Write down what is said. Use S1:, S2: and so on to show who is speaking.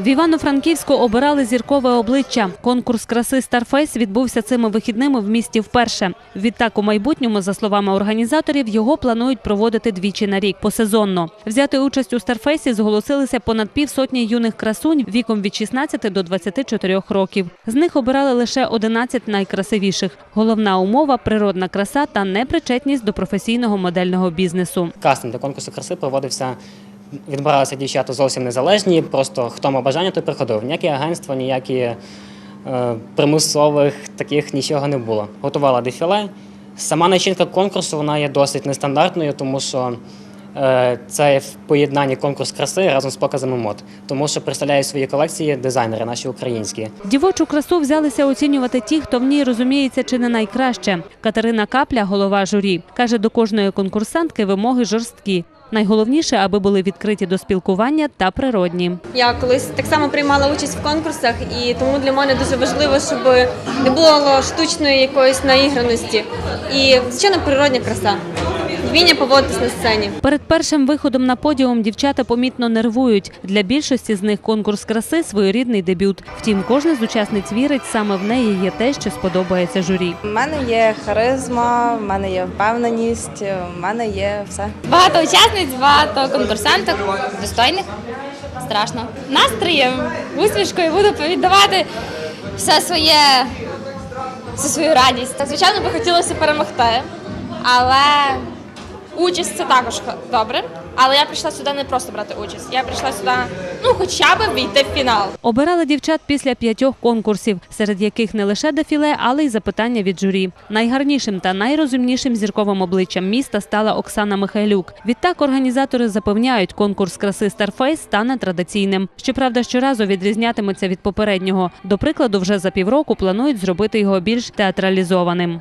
S1: В Івано-Франківську обирали зіркове обличчя. Конкурс краси Старфейс відбувся цими вихідними в місті вперше. Відтак, у майбутньому, за словами організаторів, його планують проводити двічі на рік посезонно. Взяти участь у Старфейсі зголосилися понад півсотні юних красунь віком від 16 до 24 років. З них обирали лише 11 найкрасивіших. Головна умова природна краса та непричетність до професійного модельного бізнесу.
S2: Кастинг до конкурсу краси проводився. Відбиралися дівчата зовсім незалежні, просто хто мав бажання, той приходив. Ніякі агентства, ніякі е, примусових таких нічого не було. Готувала дефіле. Сама начинка конкурсу вона є досить нестандартною, тому що е, це в поєднанні конкурс краси разом з показами мод, тому що представляють свої колекції дизайнери, наші українські.
S1: Дівочу красу взялися оцінювати ті, хто в ній розуміється чи не найкраще. Катерина Капля, голова журі, каже, до кожної конкурсантки вимоги жорсткі. Найголовніше, аби були відкриті до спілкування та природні.
S3: Я колись так само приймала участь в конкурсах, і тому для мене дуже важливо, щоб не було штучної якоїсь наіграності і звичайно природня краса, вміння поводитись на сцені.
S1: Перед першим виходом на подіум дівчата помітно нервують. Для більшості з них конкурс краси своєрідний дебют. Втім, кожна з учасниць вірить, саме в неї є те, що сподобається журі.
S4: У мене є харизма, в мене є впевненість, в мене є все.
S5: Багато учасниць, багато конкурсанток, достойних. Страшно. Настроєм, усмішкою буду віддавати все своє, всю свою радість.
S6: Так, звичайно, би хотілося перемогти, але участь це також добре. Але я прийшла сюди не просто брати участь. Я прийшла сюди, ну хоча б війти в фінал.
S1: Обирали дівчат після п'ятьох конкурсів, серед яких не лише дефіле, але й запитання від журі. Найгарнішим та найрозумнішим зірковим обличчям міста стала Оксана Михайлюк. Відтак організатори запевняють, конкурс краси Старфейс стане традиційним. Щоправда, щоразу відрізнятиметься від попереднього. До прикладу, вже за півроку планують зробити його більш театралізованим.